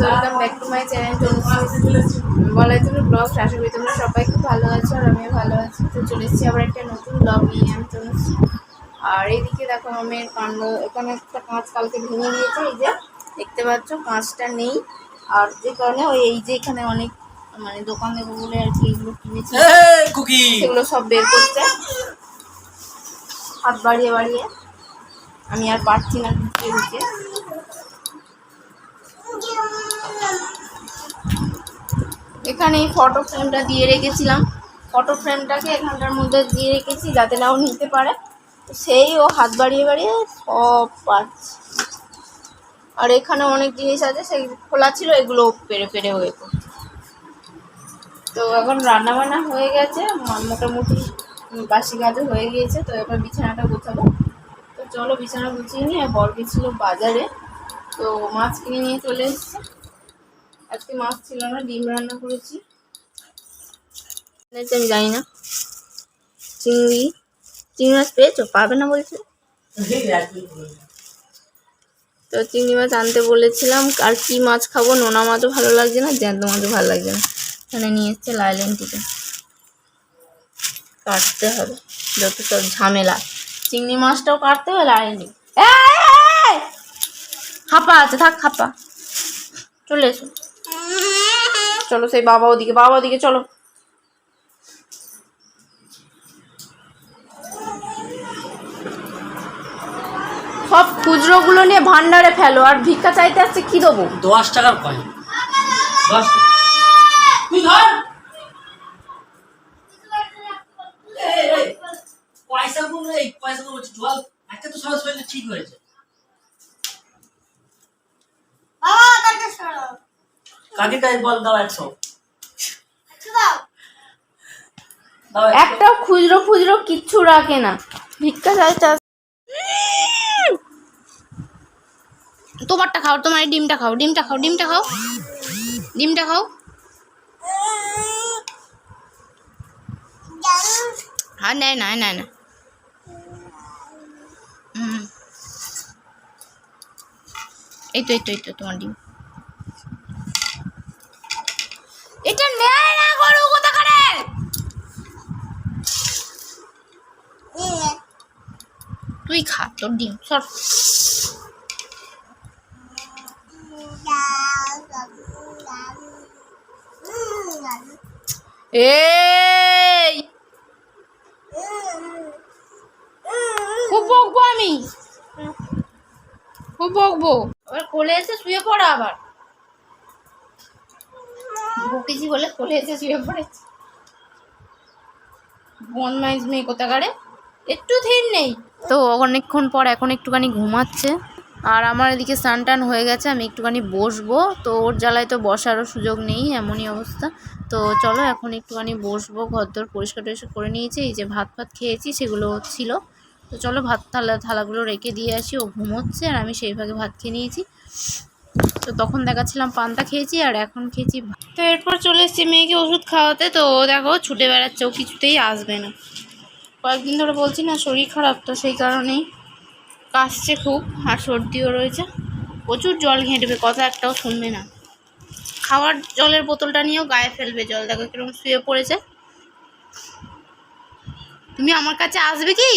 Welcome back to my channel বলাই তুমি blog আশা করি। তোমরা সবাই খুব ভালো আছো আর আমিও ভালো আছি। তো চলে এসেছি আবার একটা নতুন ব্লগ নিয়ে আমি তনুশ্রী আর এইদিকে দেখো আমের কাণ্ড। এখানে একটা কাঁচ কালকে ভেঙে দিয়েছে এই যে দেখতে পাচ্ছ কাঁচটা নেই। আর যে কারণে ওই এই যে এখানে অনেক মানে দোকান দেবো বলে আর কি এগুলো কিনেছি। সেগুলো সব বের করছে। হাত বাড়িয়ে বাড়িয়ে। আমি আর পারছি না ঢুকিয়ে ঢুকিয়ে এখানে এই ফটো ফ্রেমটা দিয়ে রেখেছিলাম। ফটো ফ্রেমটাকে এখানটার মধ্যে দিয়ে রেখেছি যাতে না ও নিতে পারে। সেই ও হাত বাড়িয়ে বাড়িয়ে সব পারছে। আর এখানে অনেক জিনিস আছে, সেই খোলা ছিল, এগুলো পেরে পেরে হয়ে তো এখন রান্না বান্না হয়ে গেছে মোটামুটি বাসি কাজও হয়ে গিয়েছে, তো এবার বিছানাটা গোছাবো। তো চলো বিছানা গুছিয়ে নিয়ে বর গেছিল বাজারে। তো মাছ কিনে নিয়ে চলে এসছে। আজকে মাছ ছিল না, ডিম রান্না করেছি। আমি জানি না। চিংড়ি চিংড়ি মাছ পেয়েছ? পাবে না বলছে। তো চিংড়ি মাছ আনতে বলেছিলাম, আর কি মাছ খাব? নোনা মাছও ভালো লাগছে না, জ্যান্ত মাছও ভালো লাগছে না। এখানে নিয়ে এসছে লাইলেন টিকে। কাটতে হবে, যত সব ঝামেলা। চিংড়ি মাছটাও কাটতে হবে লাইনি খাপা আছে, থাক খাপা চলে এসো। চলো সেই বাবা ওদিকে বাবা ওদিকে চলো। সব খুচরোগুলো নিয়ে ভান্ডারে ফেলো আর ভিক্ষা চাইতে আসছে কি দেবো? দশ টাকার কয়েন। দশ তুই ধর। এই, এই, পয়সা গুলো এই পয়সা গুলো বলছি জল একটা তো সবার শরীরে ঠিক হয়েছে। দাও খুচরো খুচরো কিচ্ছু রাখে না। ভিক্ষা আস- তোমারটা খাও, তোমার ডিমটা খাও ডিমটা খাও ডিমটা খাও। ডিমটা খাও। হ্যাঁ নেয় না নেয় না। এই তো এই তো এই তো, তোমার ডিম এটা নেয় না গরু কোথাকারে তুই খা তোর ডিম সর। এই! খুব বকবো আমি। খুব বকবো। আবার কোলে এসে শুয়ে পড়া আবার। বকেছি বলে কোলে এসে শুয়ে পড়েছি। বনমাইজ মেয়ে কোথাকারে? একটু থির নেই। তো অনেকক্ষণ পর এখন একটুখানি ঘুমাচ্ছে। আর আমার এদিকে স্নান টান হয়ে গেছে, আমি একটুখানি বসবো। তো ওর জ্বালায় তো বসারও সুযোগ নেই, এমনই অবস্থা। তো চলো এখন একটুখানি বসবো, ঘরদোর পরিষ্কার টরিষ্কার করে নিয়েছি, এই যে ভাত ফাত খেয়েছি, সেগুলো ছিল। তো চলো ভাত থালা, থালাগুলো রেখে দিয়ে আসি, ও ঘুমোচ্ছে আর আমি সেই ভাগে ভাত খেয়ে নিয়েছি। তো তখন দেখাচ্ছিলাম পান্তা খেয়েছি আর এখন খেয়েছি। তো এরপর চলে এসেছি মেয়েকে ওষুধ খাওয়াতে, তো দেখো ছুটে বেড়াচ্ছে, ও কিছুতেই আসবে না। কয়েকদিন ধরে বলছি না, শরীর খারাপ তো সেই কারণেই কাশছে খুব, আর সর্দিও রয়েছে। প্রচুর জল ঘেঁটবে কথা একটাও শুনবে না। খাওয়ার জলের বোতলটা নিয়েও গায়ে ফেলবে জল, দেখো কীরকম শুয়ে পড়েছে। তুমি আমার কাছে আসবে কি?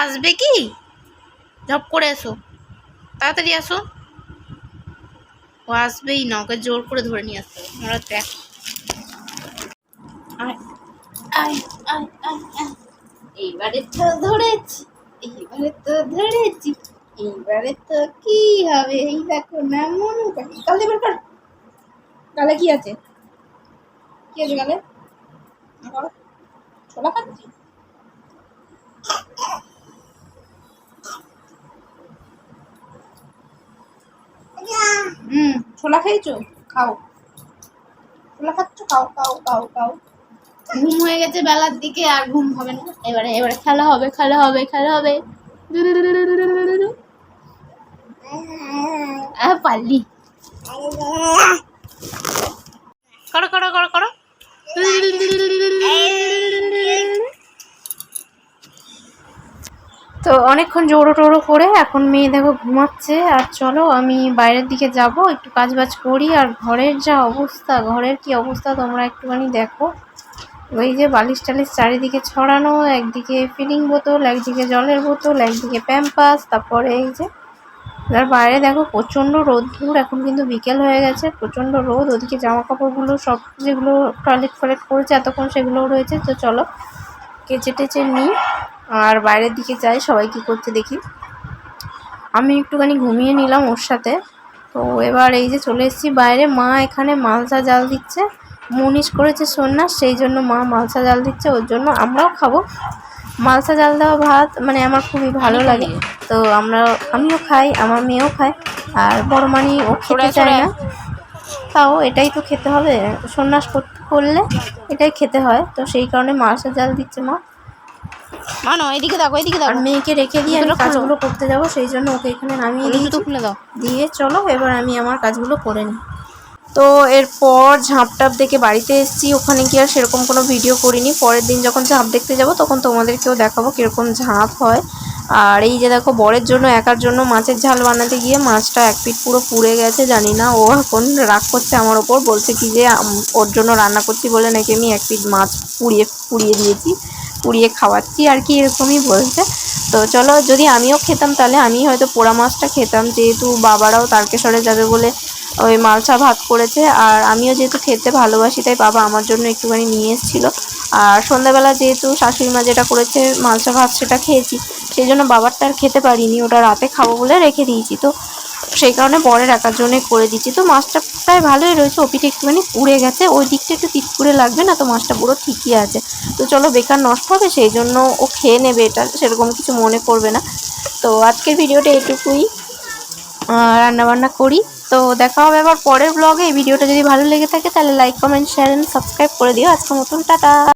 আসবে কি? ঝপ করে এসো। তাড়াতাড়ি আসো ও আসবেই না, ওকে জোর করে ধরে নিয়ে আসতে হবে। আমরা দেখ আয় এইবারে তো ধরেছি, এইবারে তো ধরেছি, এইবারে তো কি হবে? এই দেখো না, মনে পাখি কালে বের কর। গালে কি আছে? কি আছে না ছোলা খাচ্ছি? হুম, ছোলা খেয়েছো? খাও। ছোলা খাচ্ছ? খাও খাও খাও খাও। ঘুম হয়ে গেছে বেলার দিকে আর ঘুম হবে না। এবারে এবারে খেলা হবে খেলা হবে খেলা হবে। পারলি। করো করো করো করো। তো অনেকক্ষণ জোড়ো টোড়ো করে এখন মেয়ে দেখো ঘুমাচ্ছে। আর চলো আমি বাইরের দিকে যাব একটু কাজ বাজ করি। আর ঘরের যা অবস্থা ঘরের কি অবস্থা তোমরা একটুখানি দেখো। ওই যে বালিশ টালিশ চারিদিকে ছড়ানো, একদিকে ফিলিং বোতল, একদিকে জলের বোতল, একদিকে প্যাম্পাস তারপরে এই যে আর বাইরে দেখো প্রচণ্ড রোদ্দুর এখন কিন্তু বিকেল হয়ে গেছে, প্রচণ্ড রোদ, ওদিকে জামা কাপড়গুলো সব যেগুলো টয়লেট ফয়লেট করেছে এতক্ষণ সেগুলোও রয়েছে, তো চলো কেচে টেচে নিই, আর বাইরের দিকে যাই, সবাই কী করছে দেখি। আমি একটুখানি ঘুমিয়ে নিলাম ওর সাথে, তো এবার এই যে চলে এসেছি বাইরে, মা এখানে মালসা জাল দিচ্ছে মুনিশ করেছে সন্ন্যাস সেই জন্য মা মালসা জাল দিচ্ছে ওর জন্য আমরাও খাব। মালসা জাল দেওয়া ভাত মানে আমার খুবই ভালো লাগে। তো আমরা আমিও খাই আমার মেয়েও খায় আর বড় মানি ও খেতে চায় না। তাও এটাই তো খেতে হবে সন্ন্যাস কর- করলে এটাই খেতে হয়। তো সেই কারণে মালসা জাল দিচ্ছে মা। মানো এদিকে দেখো এদিকে দেখো মেয়েকে রেখে দিয়ে আমি কাজগুলো করতে যাব সেই জন্য ওকে এখানে নামিয়ে জুতো খুলে দাও। দিয়ে চলো এবার আমি আমার কাজগুলো করে নিই। তো এরপর ঝাঁপ টাপ দেখে বাড়িতে এসেছি। ওখানে কি আর সেরকম কোনো ভিডিও করিনি। পরের দিন যখন ঝাঁপ দেখতে যাব, তখন তোমাদেরকেও দেখাবো কীরকম ঝাঁপ হয়। আর এই যে দেখো, বরের জন্য, একার জন্য মাছের ঝাল বানাতে গিয়ে মাছটা এক পিঠ পুরো পুড়ে গেছে, জানি না ও এখন রাগ করছে আমার ওপর। বলছে কি যে ওর জন্য রান্না করছি বলে নাকি আমি এক পিঠ মাছ পুড়িয়ে পুড়িয়ে দিয়েছি, পুড়িয়ে খাওয়াচ্ছি আর কি, এরকমই বলছে। তো চলো, যদি আমিও খেতাম তাহলে আমি হয়তো পোড়া মাছটা খেতাম। যেহেতু বাবারাও তারকেশ্বরে যাবে বলে ওই মালসা ভাত করেছে আর আমিও যেহেতু খেতে ভালোবাসি, তাই বাবা আমার জন্য একটুখানি নিয়ে এসেছিল। আর সন্ধ্যাবেলা যেহেতু শাশুড়ি মা যেটা করেছে মালসা ভাত সেটা খেয়েছি। সেই জন্য বাবারটা আর খেতে পারিনি, ওটা রাতে খাব বলে রেখে দিয়েছি তো। সেই কারণে বরের একার জন্যে করে দিচ্ছি তো মাছটা প্রায় ভালোই রয়েছে ওপিটা একটুখানি পুড়ে গেছে। ওই দিকটা একটু তিতকুড়ে লাগবে না তো, মাছটা পুরো ঠিকই আছে। তো চলো বেকার নষ্ট হবে, সেই জন্য ও খেয়ে নেবে এটা, সেরকম কিছু মনে করবে না। তো আজকের ভিডিওটা এটুকুই রান্না বান্না করি। তো দেখা হবে আবার পরের ব্লগে এই ভিডিওটা যদি ভালো লেগে থাকে, তাহলে like comment share and subscribe করে দিও। আজকের মতন, টাটা!